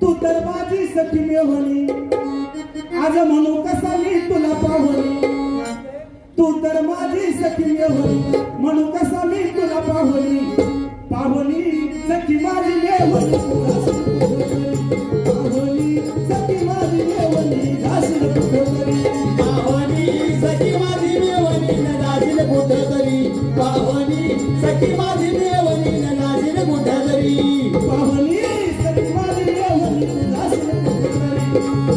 तू तर माझी सखी मेहणी आज म्हणू कसा मी तुला पाहुणी. तू तर माझी सखी मेहणी म्हणू कसाली तुला पाहुणी. पाहुणी सखी माझी मेहणी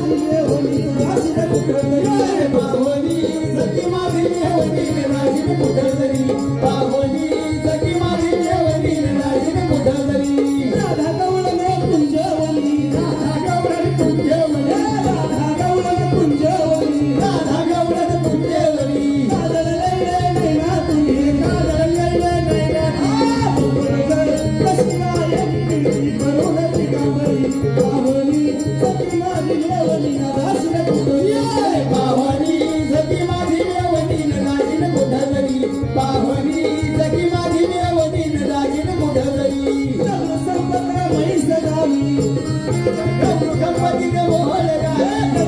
होती. माझी Yeah.